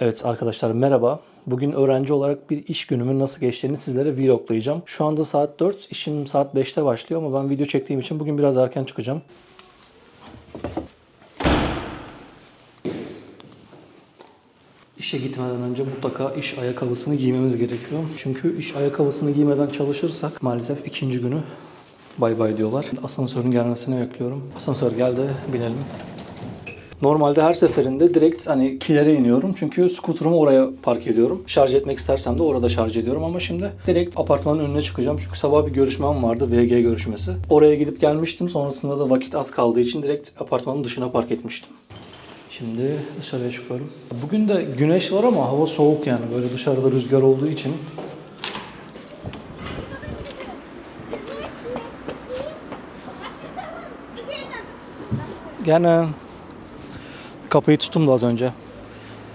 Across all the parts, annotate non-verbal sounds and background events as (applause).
Evet arkadaşlar merhaba. Bugün öğrenci olarak bir iş günümün nasıl geçtiğini sizlere vloglayacağım. Şu anda saat 4, işim saat 5'te başlıyor ama ben video çektiğim için bugün biraz erken çıkacağım. İşe gitmeden önce mutlaka iş ayakkabısını giymemiz gerekiyor. Çünkü iş ayakkabısını giymeden çalışırsak maalesef ikinci günü bay bay diyorlar. Asansörün gelmesini bekliyorum. Asansör geldi, binelim. Normalde her seferinde direkt hani kilere iniyorum. Çünkü skuterumu oraya park ediyorum. Şarj etmek istersem de orada şarj ediyorum ama şimdi direkt apartmanın önüne çıkacağım. Çünkü sabah bir görüşmem vardı VG görüşmesi. Oraya gidip gelmiştim. Sonrasında da vakit az kaldığı için direkt apartmanın dışına park etmiştim. Şimdi dışarıya çıkıyorum. Bugün de güneş var ama hava soğuk yani. Böyle dışarıda rüzgar olduğu için Gene kapıyı tuttum da az önce.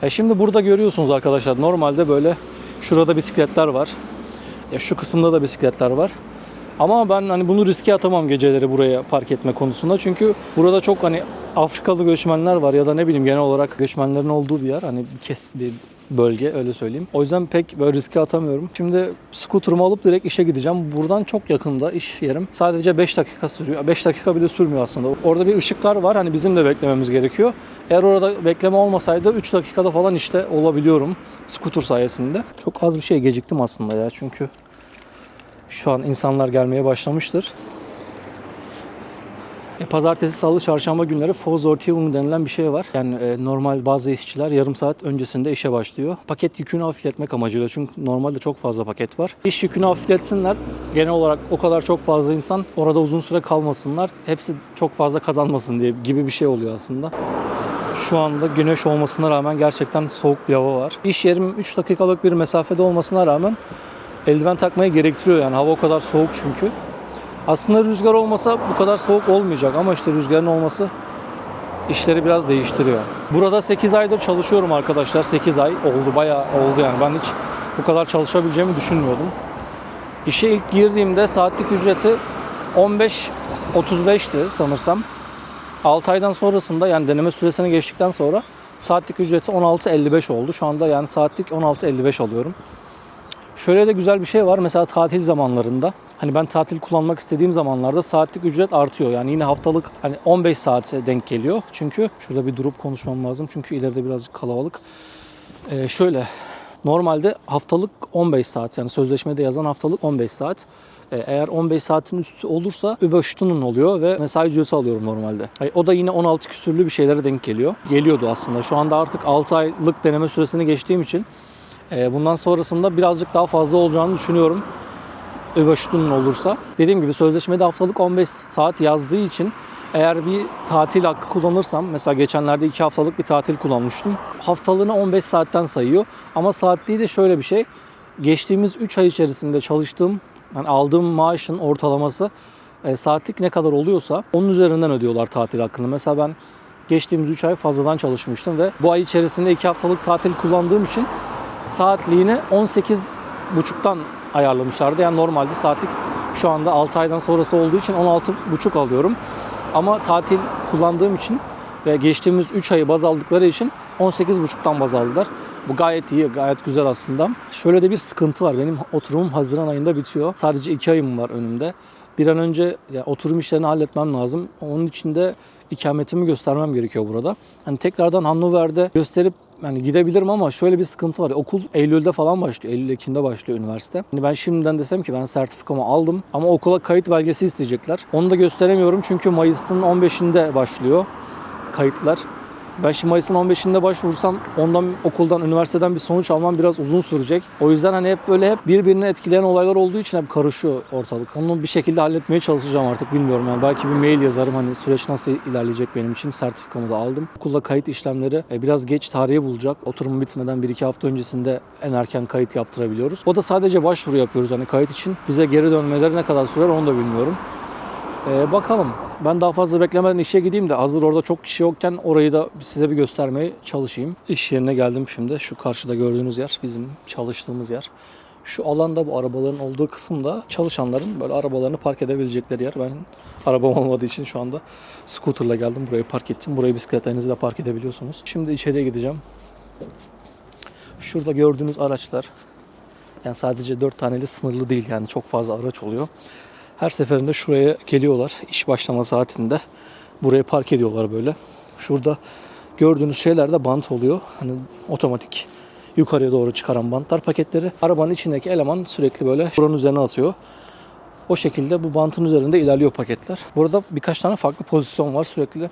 E şimdi burada görüyorsunuz arkadaşlar normalde böyle şurada bisikletler var. Ya şu kısımda da bisikletler var. Ama ben hani bunu riske atamam geceleri buraya park etme konusunda. Çünkü burada çok hani Afrikalı göçmenler var ya da ne bileyim genel olarak göçmenlerin olduğu bir yer. Hani kes bir bölge öyle söyleyeyim. O yüzden pek böyle riske atamıyorum. Şimdi skuterumu alıp direkt işe gideceğim. Buradan çok yakında iş yerim. Sadece 5 dakika sürüyor. 5 dakika bile sürmüyor aslında. Orada bir ışıklar var. Hani bizim de beklememiz gerekiyor. Eğer orada bekleme olmasaydı 3 dakikada falan işte olabiliyorum. Skuter sayesinde. Çok az bir şey geciktim aslında ya. Çünkü şu an insanlar gelmeye başlamıştır. Pazartesi, salı, çarşamba günleri Vorsortierung denilen bir şey var. Yani e, normal bazı işçiler yarım saat öncesinde işe başlıyor. Paket yükünü hafifletmek amacıyla çünkü normalde çok fazla paket var. İş yükünü hafifletsinler. Genel olarak o kadar çok fazla insan orada uzun süre kalmasınlar. Hepsi çok fazla kazanmasın diye gibi bir şey oluyor aslında. Şu anda güneş olmasına rağmen gerçekten soğuk bir hava var. İş yerim 3 dakikalık bir mesafede olmasına rağmen eldiven takmayı gerektiriyor yani hava o kadar soğuk çünkü. Aslında rüzgar olmasa bu kadar soğuk olmayacak ama işte rüzgarın olması işleri biraz değiştiriyor. Burada 8 aydır çalışıyorum arkadaşlar. 8 ay oldu bayağı oldu yani. Ben hiç bu kadar çalışabileceğimi düşünmüyordum. İşe ilk girdiğimde saatlik ücreti 15.35'ti sanırsam. 6 aydan sonrasında yani deneme süresini geçtikten sonra saatlik ücreti 16.55 oldu. Şu anda yani saatlik 16.55 alıyorum. Şöyle de güzel bir şey var. Mesela tatil zamanlarında hani ben tatil kullanmak istediğim zamanlarda saatlik ücret artıyor. Yani yine haftalık hani 15 saate denk geliyor. Çünkü şurada bir durup konuşmam lazım. Çünkü ileride birazcık kalabalık. Ee, şöyle normalde haftalık 15 saat yani sözleşmede yazan haftalık 15 saat. Ee, Eğer 15 saatin üstü olursa Überstunde oluyor ve mesai ücreti alıyorum normalde. Hayır, O da yine 16 küsürlü bir şeylere denk geliyor. Geliyordu aslında. Şu anda artık 6 aylık deneme süresini geçtiğim için e, bundan sonrasında birazcık daha fazla olacağını düşünüyorum. Überstunde olursa. Dediğim gibi sözleşmede haftalık 15 saat yazdığı için eğer bir tatil hakkı kullanırsam mesela geçenlerde 2 haftalık bir tatil kullanmıştım. Haftalığını 15 saatten sayıyor ama saatliği de şöyle bir şey. Geçtiğimiz 3 ay içerisinde çalıştığım yani aldığım maaşın ortalaması e, saatlik ne kadar oluyorsa onun üzerinden ödüyorlar tatil hakkını. Mesela ben geçtiğimiz 3 ay fazladan çalışmıştım ve bu ay içerisinde 2 haftalık tatil kullandığım için saatliğini 18.5'tan ayarlamışlardı. Yani normalde saatlik şu anda 6 aydan sonrası olduğu için 16.5 alıyorum. Ama tatil kullandığım için ve geçtiğimiz 3 ayı baz aldıkları için 18.5'tan baz aldılar. Bu gayet iyi, gayet güzel aslında. Şöyle de bir sıkıntı var. Benim oturumum Haziran ayında bitiyor. Sadece 2 ayım var önümde. Bir an önce ya, oturum işlerini halletmem lazım. Onun için de ikametimi göstermem gerekiyor burada. Hani tekrardan Hannover'de gösterip yani gidebilirim ama şöyle bir sıkıntı var. Okul Eylül'de falan başlıyor. Eylül Ekim'de başlıyor üniversite. Hani ben şimdiden desem ki ben sertifikamı aldım ama okula kayıt belgesi isteyecekler. Onu da gösteremiyorum çünkü Mayıs'ın 15'inde başlıyor kayıtlar. Ben şimdi Mayıs'ın 15'inde başvursam ondan okuldan, üniversiteden bir sonuç almam biraz uzun sürecek. O yüzden hani hep böyle hep birbirini etkileyen olaylar olduğu için hep karışıyor ortalık. Onu bir şekilde halletmeye çalışacağım artık bilmiyorum. Yani belki bir mail yazarım hani süreç nasıl ilerleyecek benim için. Sertifikamı da aldım. Okulda kayıt işlemleri e, biraz geç tarihe bulacak. Oturum bitmeden 1-2 hafta öncesinde en erken kayıt yaptırabiliyoruz. O da sadece başvuru yapıyoruz hani kayıt için. Bize geri dönmeleri ne kadar sürer onu da bilmiyorum. Ee, bakalım. Ben daha fazla beklemeden işe gideyim de hazır orada çok kişi yokken orayı da size bir göstermeye çalışayım. İş yerine geldim şimdi. Şu karşıda gördüğünüz yer bizim çalıştığımız yer. Şu alanda bu arabaların olduğu kısımda çalışanların böyle arabalarını park edebilecekleri yer. Ben arabam olmadığı için şu anda scooterla geldim. Buraya park ettim. Buraya bisikletlerinizle park edebiliyorsunuz. Şimdi içeriye gideceğim. Şurada gördüğünüz araçlar yani sadece 4 taneli sınırlı değil yani çok fazla araç oluyor. Her seferinde şuraya geliyorlar iş başlama saatinde. Buraya park ediyorlar böyle. Şurada gördüğünüz şeyler de bant oluyor. Hani otomatik yukarıya doğru çıkaran bantlar paketleri. Arabanın içindeki eleman sürekli böyle buranın üzerine atıyor. O şekilde bu bantın üzerinde ilerliyor paketler. Burada birkaç tane farklı pozisyon var. Sürekli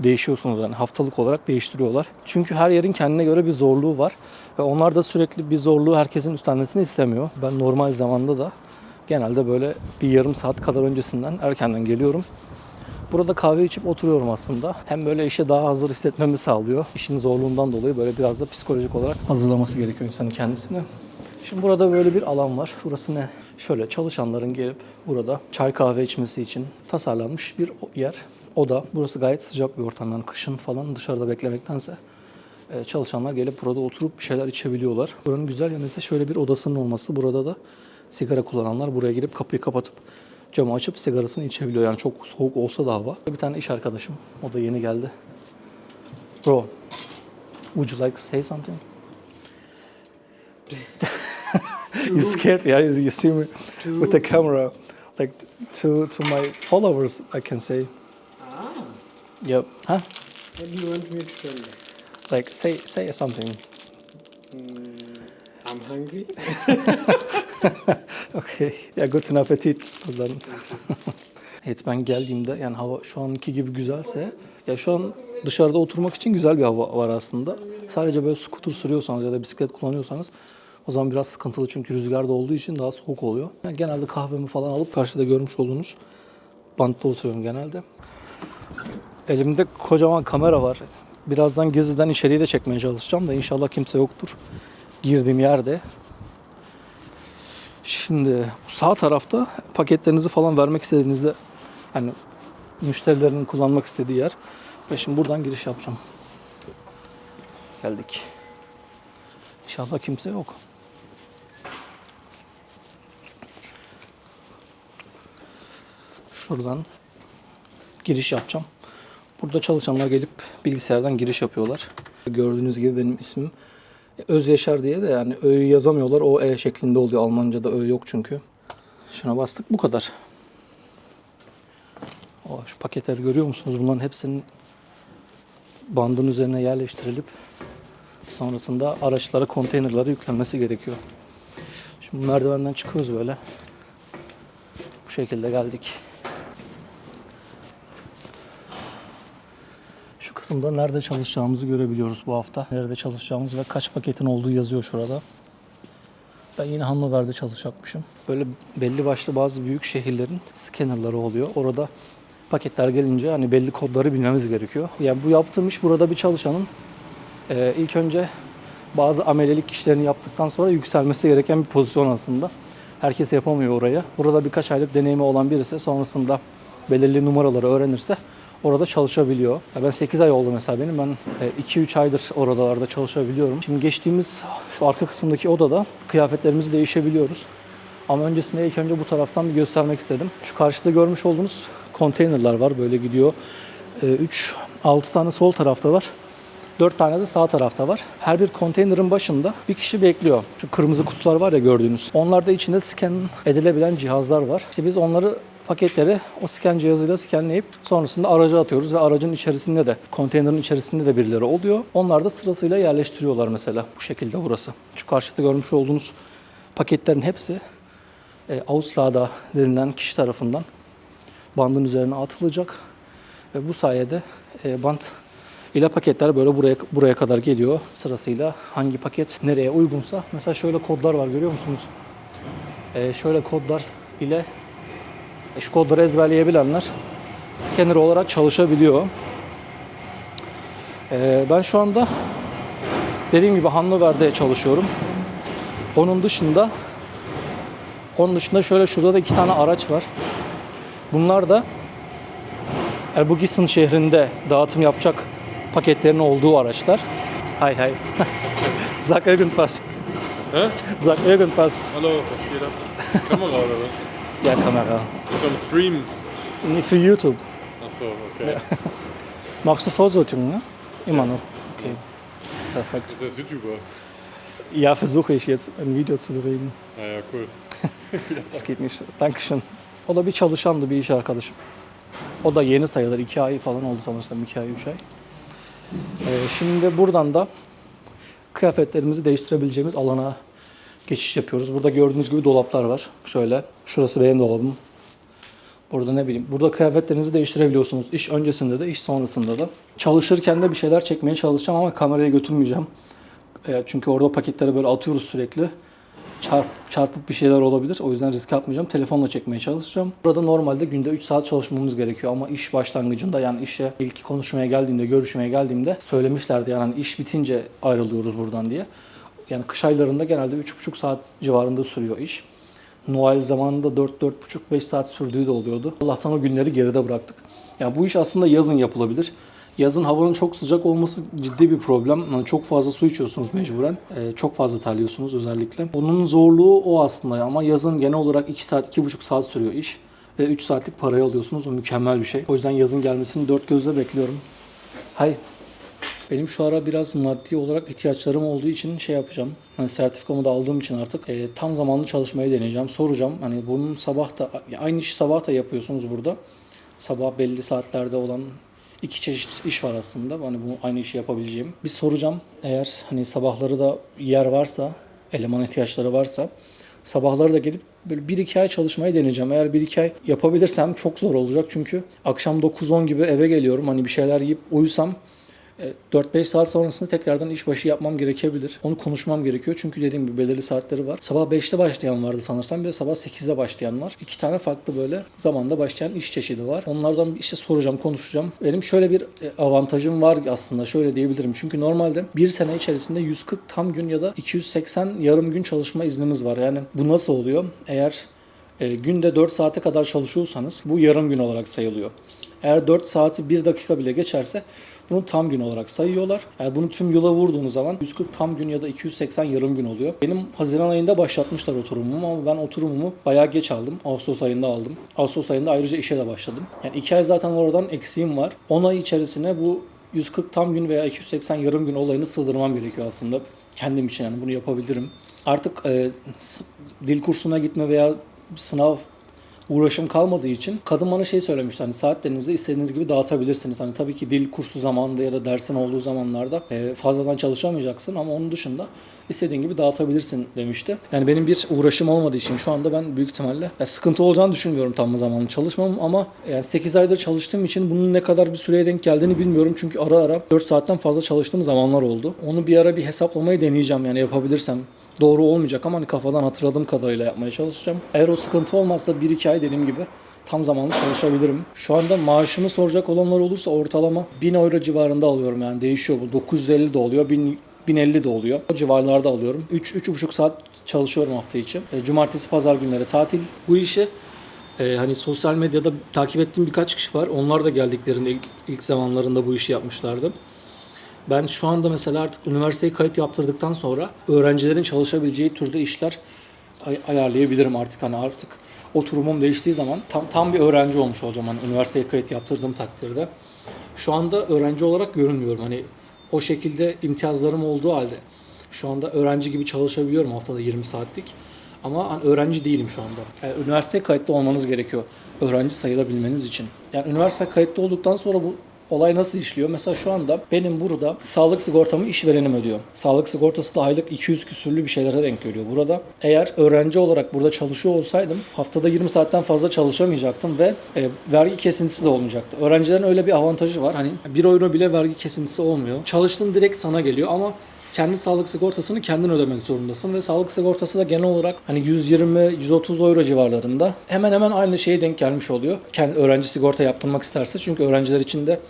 değişiyorsunuz yani haftalık olarak değiştiriyorlar. Çünkü her yerin kendine göre bir zorluğu var. Ve onlar da sürekli bir zorluğu herkesin üstlenmesini istemiyor. Ben normal zamanda da genelde böyle bir yarım saat kadar öncesinden erkenden geliyorum. Burada kahve içip oturuyorum aslında. Hem böyle işe daha hazır hissetmemi sağlıyor. İşin zorluğundan dolayı böyle biraz da psikolojik olarak hazırlaması gerekiyor insanın kendisini. Şimdi burada böyle bir alan var. Burası ne? Şöyle çalışanların gelip burada çay kahve içmesi için tasarlanmış bir yer. Oda. Burası gayet sıcak bir ortam. Yani kışın falan dışarıda beklemektense e, çalışanlar gelip burada oturup bir şeyler içebiliyorlar. Buranın güzel yanı ise şöyle bir odasının olması. Burada da sigara kullananlar buraya girip kapıyı kapatıp camı açıp sigarasını içebiliyor. Yani çok soğuk olsa da hava. Bir tane iş arkadaşım. O da yeni geldi. Bro, would you like to say something? (laughs) you scared? Yeah, you see me with the camera. Like to to my followers, I can say. Ah, Yep. Huh? what do you want me to tell you? Like say say something. Mm, I'm hungry. (laughs) Okay. Ya guten Appetit. O zaman. (laughs) evet ben geldiğimde yani hava şu anki gibi güzelse ya şu an dışarıda oturmak için güzel bir hava var aslında. Sadece böyle skuter sürüyorsanız ya da bisiklet kullanıyorsanız o zaman biraz sıkıntılı çünkü rüzgarda olduğu için daha soğuk oluyor. Yani genelde kahvemi falan alıp karşıda görmüş olduğunuz bantta oturuyorum genelde. Elimde kocaman kamera var. Birazdan geziden içeriği de çekmeye çalışacağım da inşallah kimse yoktur. Girdiğim yerde. Şimdi sağ tarafta paketlerinizi falan vermek istediğinizde hani müşterilerin kullanmak istediği yer. Ve şimdi buradan giriş yapacağım. Geldik. İnşallah kimse yok. Şuradan giriş yapacağım. Burada çalışanlar gelip bilgisayardan giriş yapıyorlar. Gördüğünüz gibi benim ismim Öz Yaşar diye de yani ö'yü yazamıyorlar. O e şeklinde oluyor. Almanca'da ö yok çünkü. Şuna bastık bu kadar. O, şu paketleri görüyor musunuz? Bunların hepsinin bandın üzerine yerleştirilip sonrasında araçlara, konteynerlara yüklenmesi gerekiyor. Şimdi merdivenden çıkıyoruz böyle. Bu şekilde geldik. Şu kısımda nerede çalışacağımızı görebiliyoruz bu hafta. Nerede çalışacağımız ve kaç paketin olduğu yazıyor şurada. Ben yine Hannover'de çalışacakmışım. Böyle belli başlı bazı büyük şehirlerin scannerları oluyor. Orada paketler gelince hani belli kodları bilmemiz gerekiyor. Yani bu yaptığım iş burada bir çalışanın e, ilk önce bazı amelelik işlerini yaptıktan sonra yükselmesi gereken bir pozisyon aslında. Herkes yapamıyor oraya. Burada birkaç aylık deneyimi olan birisi sonrasında belirli numaraları öğrenirse orada çalışabiliyor. Ben 8 ay oldu mesela benim. Ben 2-3 aydır oralarda çalışabiliyorum. Şimdi geçtiğimiz şu arka kısımdaki odada kıyafetlerimizi değişebiliyoruz. Ama öncesinde ilk önce bu taraftan bir göstermek istedim. Şu karşıda görmüş olduğunuz konteynerlar var. Böyle gidiyor. 3, 6 tane sol tarafta var. 4 tane de sağ tarafta var. Her bir konteynerin başında bir kişi bekliyor. Şu kırmızı kutular var ya gördüğünüz. Onlarda içinde scan edilebilen cihazlar var. İşte biz onları paketleri o scan cihazıyla scanleyip sonrasında araca atıyoruz ve aracın içerisinde de konteynerin içerisinde de birileri oluyor. Onlar da sırasıyla yerleştiriyorlar mesela. Bu şekilde burası. Şu karşıda görmüş olduğunuz paketlerin hepsi e, Auslada denilen kişi tarafından bandın üzerine atılacak ve bu sayede e, bant ile paketler böyle buraya buraya kadar geliyor. Sırasıyla hangi paket nereye uygunsa. Mesela şöyle kodlar var görüyor musunuz? E, şöyle kodlar ile şu kodları ezberleyebilenler scanner olarak çalışabiliyor. E, ben şu anda dediğim gibi Hannover'de çalışıyorum. Onun dışında onun dışında şöyle şurada da iki tane araç var. Bunlar da Erbugis'in şehrinde dağıtım yapacak paketlerin olduğu araçlar. Hay hay. Sag irgendwas. Hä? Sag irgendwas. Hallo, ab? Kamera oder was? Ja, Kamera. Am Stream. Nee, Für YouTube. Achso, okay. Machst du Vorsortierung, ne? Immer noch. Okay. Perfekt. Ist das YouTuber? Ja, versuche ich jetzt ein Video zu drehen. Ja, ja, cool. (laughs) Das geht nicht. Dankeschön. O da bir çalışandı, bir iş arkadaşım. O da yeni sayılır. 2 ay falan oldu sanırsam. 2 ay, 3 ay. Ee, şimdi buradan da kıyafetlerimizi değiştirebileceğimiz alana geçiş yapıyoruz. Burada gördüğünüz gibi dolaplar var. Şöyle. Şurası benim dolabım. Burada ne bileyim. Burada kıyafetlerinizi değiştirebiliyorsunuz. İş öncesinde de, iş sonrasında da. Çalışırken de bir şeyler çekmeye çalışacağım ama kamerayı götürmeyeceğim. E, çünkü orada paketleri böyle atıyoruz sürekli. Çarp, çarpıp bir şeyler olabilir. O yüzden risk atmayacağım. Telefonla çekmeye çalışacağım. Burada normalde günde 3 saat çalışmamız gerekiyor ama iş başlangıcında yani işe ilk konuşmaya geldiğimde, görüşmeye geldiğimde söylemişlerdi yani iş bitince ayrılıyoruz buradan diye. Yani kış aylarında genelde 3,5 saat civarında sürüyor iş. Noel zamanında 4-4,5-5 saat sürdüğü de oluyordu. Allah'tan o günleri geride bıraktık. Yani bu iş aslında yazın yapılabilir. Yazın havanın çok sıcak olması ciddi bir problem. Yani çok fazla su içiyorsunuz mecburen. Ee, çok fazla terliyorsunuz özellikle. Onun zorluğu o aslında ama yazın genel olarak 2 saat, 2,5 saat sürüyor iş. Ve 3 saatlik parayı alıyorsunuz. O mükemmel bir şey. O yüzden yazın gelmesini dört gözle bekliyorum. Hay. Benim şu ara biraz maddi olarak ihtiyaçlarım olduğu için şey yapacağım. Hani sertifikamı da aldığım için artık e, tam zamanlı çalışmayı deneyeceğim. Soracağım. Hani bunun sabah da aynı işi sabah da yapıyorsunuz burada. Sabah belli saatlerde olan iki çeşit iş var aslında. Hani bu aynı işi yapabileceğim. Bir soracağım. Eğer hani sabahları da yer varsa, eleman ihtiyaçları varsa sabahları da gelip böyle 1-2 ay çalışmayı deneyeceğim. Eğer 1-2 ay yapabilirsem çok zor olacak çünkü akşam 9-10 gibi eve geliyorum. Hani bir şeyler yiyip uyusam 4-5 saat sonrasında tekrardan işbaşı yapmam gerekebilir. Onu konuşmam gerekiyor çünkü dediğim gibi belirli saatleri var. Sabah 5'te başlayan vardı sanırsam bir de sabah 8'de başlayan var. İki tane farklı böyle zamanda başlayan iş çeşidi var. Onlardan işte soracağım, konuşacağım. Benim şöyle bir e, avantajım var aslında şöyle diyebilirim. Çünkü normalde bir sene içerisinde 140 tam gün ya da 280 yarım gün çalışma iznimiz var. Yani bu nasıl oluyor? Eğer e, günde 4 saate kadar çalışıyorsanız bu yarım gün olarak sayılıyor. Eğer 4 saati 1 dakika bile geçerse bunu tam gün olarak sayıyorlar. Yani bunu tüm yıla vurduğunuz zaman 140 tam gün ya da 280 yarım gün oluyor. Benim Haziran ayında başlatmışlar oturumumu ama ben oturumumu bayağı geç aldım. Ağustos ayında aldım. Ağustos ayında ayrıca işe de başladım. Yani 2 ay zaten oradan eksiğim var. 10 ay içerisine bu 140 tam gün veya 280 yarım gün olayını sığdırmam gerekiyor aslında. Kendim için yani bunu yapabilirim. Artık e, dil kursuna gitme veya sınav uğraşım kalmadığı için kadın bana şey söylemişti hani saatlerinizi istediğiniz gibi dağıtabilirsiniz. Hani tabii ki dil kursu zamanında ya da dersin olduğu zamanlarda e, fazladan çalışamayacaksın ama onun dışında istediğin gibi dağıtabilirsin demişti. Yani benim bir uğraşım olmadığı için şu anda ben büyük ihtimalle sıkıntı olacağını düşünmüyorum tam zamanlı çalışmam ama yani 8 aydır çalıştığım için bunun ne kadar bir süreye denk geldiğini bilmiyorum. Çünkü ara ara 4 saatten fazla çalıştığım zamanlar oldu. Onu bir ara bir hesaplamayı deneyeceğim yani yapabilirsem doğru olmayacak ama hani kafadan hatırladığım kadarıyla yapmaya çalışacağım. Eğer o sıkıntı olmazsa 1-2 ay dediğim gibi tam zamanlı çalışabilirim. Şu anda maaşımı soracak olanlar olursa ortalama 1000 euro civarında alıyorum yani değişiyor bu. 950 de oluyor, 1000 1050 de oluyor. O civarlarda alıyorum. 3-3,5 saat çalışıyorum hafta içi. E, Cumartesi, pazar günleri tatil. Bu işi e, hani sosyal medyada takip ettiğim birkaç kişi var. Onlar da geldiklerinde ilk, ilk zamanlarında bu işi yapmışlardı. Ben şu anda mesela artık üniversiteye kayıt yaptırdıktan sonra öğrencilerin çalışabileceği türde işler ay- ayarlayabilirim artık hani artık oturumum değiştiği zaman tam tam bir öğrenci olmuş olacağım hani üniversiteye kayıt yaptırdığım takdirde. Şu anda öğrenci olarak görünmüyorum hani o şekilde imtiyazlarım olduğu halde şu anda öğrenci gibi çalışabiliyorum haftada 20 saatlik. Ama hani öğrenci değilim şu anda. Yani üniversiteye kayıtlı olmanız gerekiyor öğrenci sayılabilmeniz için. Yani üniversite kayıtlı olduktan sonra bu olay nasıl işliyor? Mesela şu anda benim burada sağlık sigortamı işverenim ödüyor. Sağlık sigortası da aylık 200 küsürlü bir şeylere denk geliyor burada. Eğer öğrenci olarak burada çalışıyor olsaydım haftada 20 saatten fazla çalışamayacaktım ve e, vergi kesintisi de olmayacaktı. Öğrencilerin öyle bir avantajı var. Hani 1 euro bile vergi kesintisi olmuyor. Çalıştığın direkt sana geliyor ama kendi sağlık sigortasını kendin ödemek zorundasın ve sağlık sigortası da genel olarak hani 120-130 euro civarlarında hemen hemen aynı şeye denk gelmiş oluyor. Kendi öğrenci sigorta yaptırmak isterse çünkü öğrenciler için de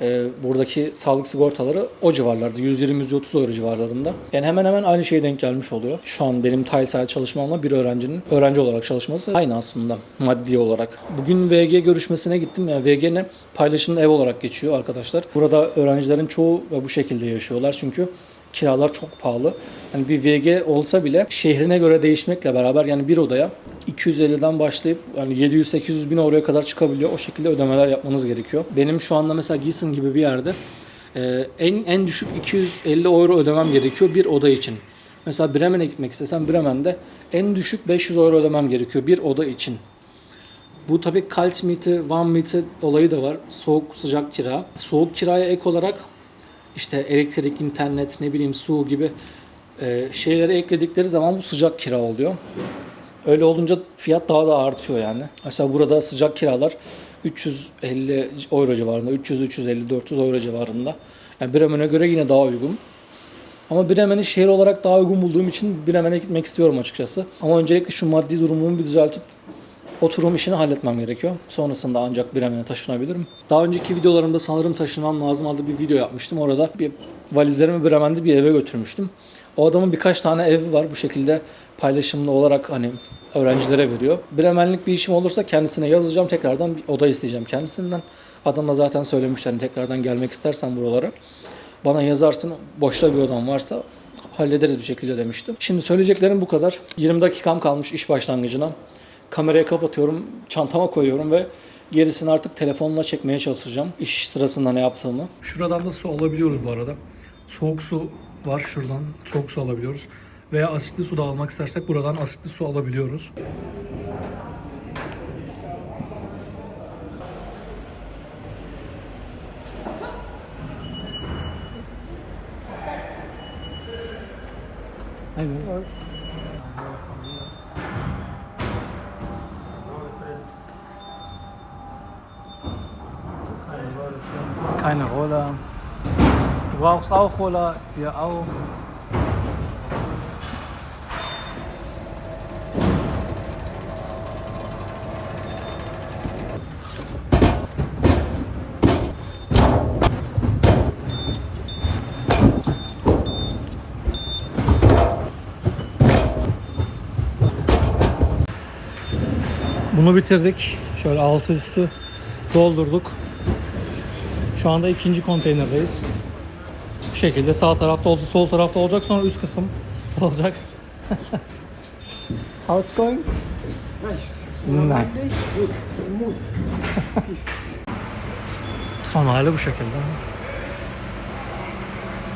e, buradaki sağlık sigortaları o civarlarda 120-130 euro civarlarında. Yani hemen hemen aynı şeye denk gelmiş oluyor. Şu an benim Taysel çalışmamla bir öğrencinin öğrenci olarak çalışması aynı aslında maddi olarak. Bugün VG görüşmesine gittim. Yani VG ne? Paylaşımlı ev olarak geçiyor arkadaşlar. Burada öğrencilerin çoğu bu şekilde yaşıyorlar çünkü kiralar çok pahalı. Yani bir VG olsa bile şehrine göre değişmekle beraber yani bir odaya 250'den başlayıp yani 700-800 bin euroya kadar çıkabiliyor. O şekilde ödemeler yapmanız gerekiyor. Benim şu anda mesela Gießen gibi bir yerde e, en en düşük 250 euro ödemem gerekiyor bir oda için. Mesela Bremen'e gitmek istesem Bremen'de en düşük 500 euro ödemem gerekiyor bir oda için. Bu tabii kalt miete, warm miete olayı da var. Soğuk sıcak kira. Soğuk kiraya ek olarak işte elektrik, internet, ne bileyim su gibi e, şeyleri ekledikleri zaman bu sıcak kira oluyor. Öyle olunca fiyat daha da artıyor yani. Mesela burada sıcak kiralar 350 euro civarında, 300, 350, 400 euro civarında. Yani Bremen'e göre yine daha uygun. Ama Bremen'i şehir olarak daha uygun bulduğum için Bremen'e gitmek istiyorum açıkçası. Ama öncelikle şu maddi durumumu bir düzeltip oturum işini halletmem gerekiyor. Sonrasında ancak Bremen'e taşınabilirim. Daha önceki videolarımda sanırım taşınmam lazım adlı bir video yapmıştım. Orada bir valizlerimi Bremen'de bir eve götürmüştüm. O adamın birkaç tane evi var bu şekilde paylaşımlı olarak hani öğrencilere veriyor. Bremenlik bir işim olursa kendisine yazacağım. Tekrardan bir oda isteyeceğim kendisinden. Adam da zaten söylemiş hani tekrardan gelmek istersen buralara. Bana yazarsın boşta bir odam varsa hallederiz bir şekilde demiştim. Şimdi söyleyeceklerim bu kadar. 20 dakikam kalmış iş başlangıcına. Kamerayı kapatıyorum, çantama koyuyorum ve gerisini artık telefonla çekmeye çalışacağım. İş sırasında ne yaptığımı. Şuradan da su alabiliyoruz bu arada. Soğuk su var şuradan. Soğuk su alabiliyoruz. Veya asitli su da almak istersek buradan asitli su alabiliyoruz. Aynen. Roller. Du brauchst auch Roller, wir auch. Bunu bitirdik. Şöyle altı üstü doldurduk. Şu anda ikinci konteynerdeyiz. Bu şekilde sağ tarafta oldu, sol tarafta olacak. Sonra üst kısım (laughs) olacak. How it's going? Nice. (laughs) Son hali bu şekilde.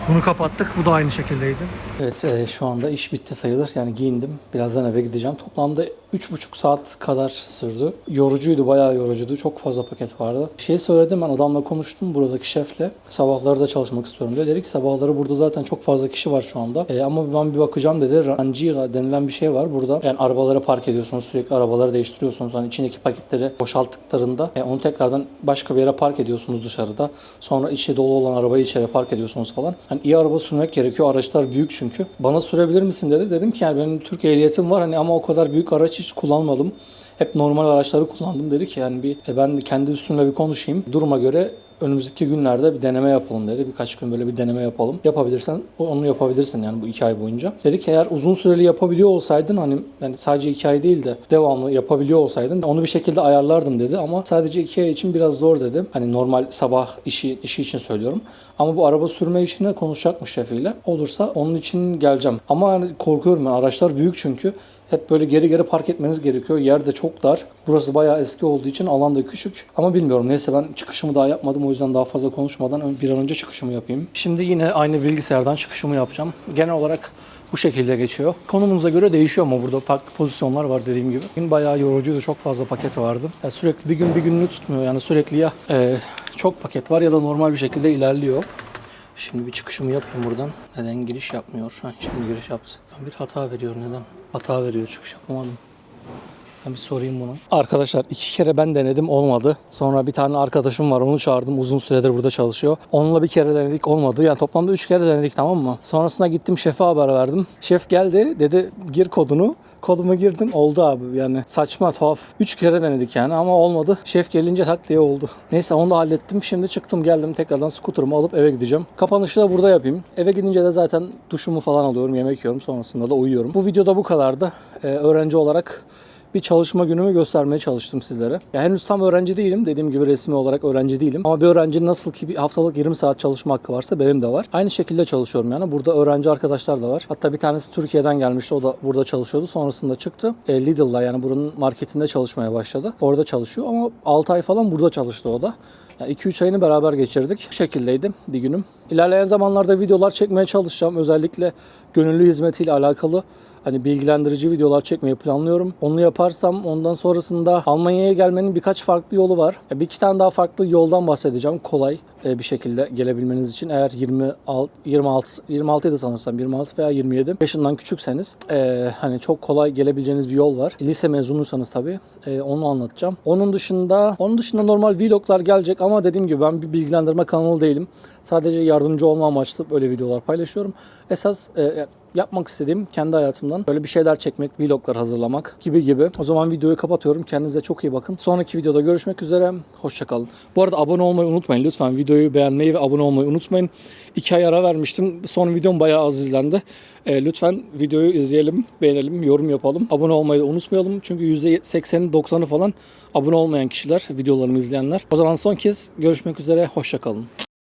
Bunu kapattık. Bu da aynı şekildeydi. Evet e, şu anda iş bitti sayılır. Yani giyindim. Birazdan eve gideceğim. Toplamda 3,5 saat kadar sürdü. Yorucuydu. Bayağı yorucuydu. Çok fazla paket vardı. Şey söyledim ben adamla konuştum. Buradaki şefle. Sabahları da çalışmak istiyorum diye. Dedi ki sabahları burada zaten çok fazla kişi var şu anda. E, ama ben bir bakacağım dedi. Rangira denilen bir şey var burada. Yani arabaları park ediyorsunuz. Sürekli arabaları değiştiriyorsunuz. Hani içindeki paketleri boşalttıklarında e, onu tekrardan başka bir yere park ediyorsunuz dışarıda. Sonra içi dolu olan arabayı içeri park ediyorsunuz falan. Hani iyi araba sürmek gerekiyor. Araçlar büyük çünkü. Bana sürebilir misin dedi. Dedim ki yani benim Türk ehliyetim var hani ama o kadar büyük araç hiç kullanmadım. Hep normal araçları kullandım dedi ki yani bir e, ben kendi üstümle bir konuşayım. Duruma göre önümüzdeki günlerde bir deneme yapalım dedi. Birkaç gün böyle bir deneme yapalım. Yapabilirsen onu yapabilirsin yani bu iki ay boyunca. Dedi ki eğer uzun süreli yapabiliyor olsaydın hani yani sadece iki ay değil de devamlı yapabiliyor olsaydın onu bir şekilde ayarlardım dedi ama sadece iki ay için biraz zor dedi. Hani normal sabah işi işi için söylüyorum. Ama bu araba sürme işine konuşacakmış şefiyle. Olursa onun için geleceğim. Ama yani korkuyorum ben araçlar büyük çünkü. Hep böyle geri geri park etmeniz gerekiyor. Yer de çok dar. Burası bayağı eski olduğu için alan da küçük. Ama bilmiyorum. Neyse ben çıkışımı daha yapmadım. O yüzden daha fazla konuşmadan bir an önce çıkışımı yapayım. Şimdi yine aynı bilgisayardan çıkışımı yapacağım. Genel olarak bu şekilde geçiyor. Konumuza göre değişiyor ama burada farklı pozisyonlar var dediğim gibi. Bugün bayağı yorucuydu. Çok fazla paket vardı. Ya sürekli bir gün bir gününü tutmuyor. Yani sürekli ya e, çok paket var ya da normal bir şekilde ilerliyor. Şimdi bir çıkışımı yapayım buradan. Neden giriş yapmıyor? Ha, şimdi giriş. Ben bir hata veriyor neden? Hata veriyor çıkış yapamadım. Ben bir sorayım bunu. Arkadaşlar iki kere ben denedim olmadı. Sonra bir tane arkadaşım var onu çağırdım. Uzun süredir burada çalışıyor. Onunla bir kere denedik olmadı. Yani toplamda üç kere denedik tamam mı? Sonrasında gittim şefe haber verdim. Şef geldi dedi gir kodunu. Kodumu girdim oldu abi yani saçma tuhaf. Üç kere denedik yani ama olmadı. Şef gelince tak diye oldu. Neyse onu da hallettim. Şimdi çıktım geldim tekrardan skuterumu alıp eve gideceğim. Kapanışı da burada yapayım. Eve gidince de zaten duşumu falan alıyorum yemek yiyorum sonrasında da uyuyorum. Bu videoda bu kadardı. Ee, öğrenci olarak bir çalışma günümü göstermeye çalıştım sizlere. Ya henüz tam öğrenci değilim. Dediğim gibi resmi olarak öğrenci değilim. Ama bir öğrencinin nasıl ki bir haftalık 20 saat çalışma hakkı varsa benim de var. Aynı şekilde çalışıyorum yani. Burada öğrenci arkadaşlar da var. Hatta bir tanesi Türkiye'den gelmişti. O da burada çalışıyordu. Sonrasında çıktı. E, Lidl'da yani buranın marketinde çalışmaya başladı. Orada çalışıyor ama 6 ay falan burada çalıştı o da. Yani 2-3 ayını beraber geçirdik. Bu şekildeydi bir günüm. İlerleyen zamanlarda videolar çekmeye çalışacağım. Özellikle gönüllü hizmetiyle alakalı hani bilgilendirici videolar çekmeyi planlıyorum. Onu yaparsam ondan sonrasında Almanya'ya gelmenin birkaç farklı yolu var. E, Bir iki tane daha farklı yoldan bahsedeceğim. Kolay e, bir şekilde gelebilmeniz için eğer 26 26 26 idi sanırsam 26 veya 27 yaşından küçükseniz e, hani çok kolay gelebileceğiniz bir yol var. Lise mezunuysanız tabii onu anlatacağım. Onun dışında onun dışında normal vloglar gelecek ama dediğim gibi ben bir bilgilendirme kanalı değilim. Sadece yardımcı olma amaçlı böyle videolar paylaşıyorum. Esas e, yapmak istediğim kendi hayatımdan böyle bir şeyler çekmek, vloglar hazırlamak gibi gibi. O zaman videoyu kapatıyorum. Kendinize çok iyi bakın. Sonraki videoda görüşmek üzere. Hoşçakalın. Bu arada abone olmayı unutmayın. Lütfen videoyu beğenmeyi ve abone olmayı unutmayın. İki ay ara vermiştim. Son videom bayağı az izlendi. E, lütfen videoyu izleyelim, beğenelim, yorum yapalım. Abone olmayı da unutmayalım. Çünkü %80'i 90'ı falan abone olmayan kişiler, videolarımı izleyenler. O zaman son kez görüşmek üzere. Hoşçakalın.